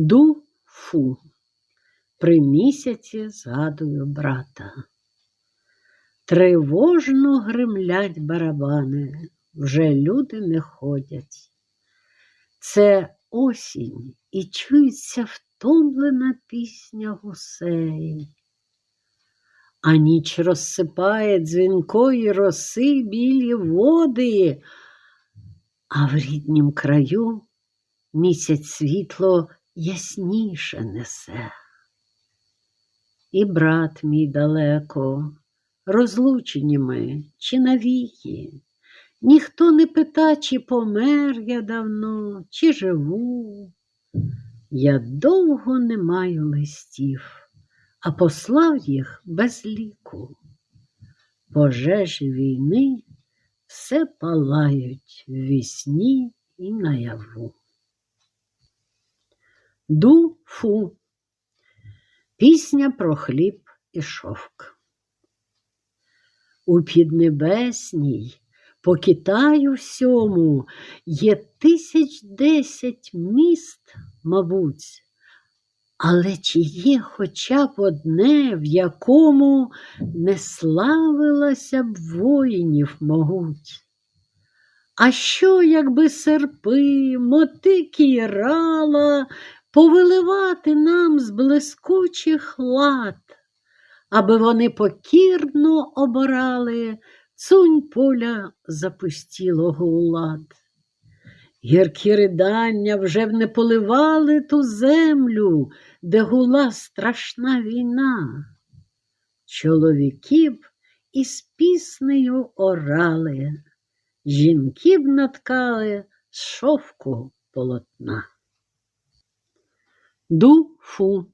Ду фу. При місяці згадую брата. Тривожно гримлять барабани, вже люди не ходять. Це осінь і чується втомлена пісня гусей. А ніч розсипає дзвінкої роси білі води, а в ріднім краю місяць світло ясніше несе. І брат мій далеко, розлучені ми чи навіки. Ніхто не пита, чи помер я давно, чи живу. Я довго не маю листів, а послав їх без ліку. Пожежі війни все палають в вісні і наяву. Ду-фу. Пісня про хліб і шовк. У піднебесній, по Китаю всьому, є тисяч десять міст, мабуть, але чи є хоча б одне, в якому не славилася б воїнів могуть? А що, якби серпи, мотики й рала повиливати нам з блискучих лад, аби вони покірно обирали цунь поля запустілого улад. Гіркі ридання вже б не поливали ту землю, де гула страшна війна. Чоловіки б із піснею орали, жінки б наткали з шовку полотна. Ду-фу,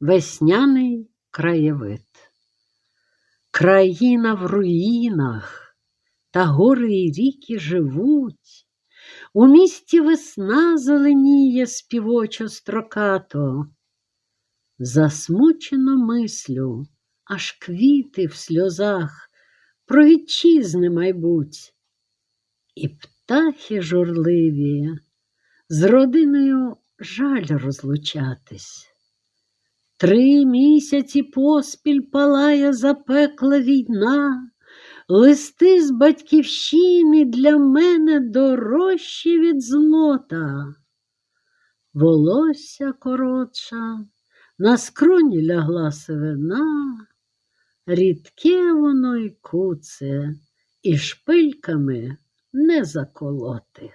весняний краєвид. Країна в руїнах, та гори й ріки живуть. У місті весна зеленіє співочо строкато. Засмучено мислю, аж квіти в сльозах про вітчизни майбуть. І птахи журливі, з родиною жаль розлучатись. Три місяці поспіль палає запекла війна, листи з батьківщини для мене дорожчі від злота. Волосся коротша, на скроні лягла сивина, рідке воно й куце, і шпильками не заколоти.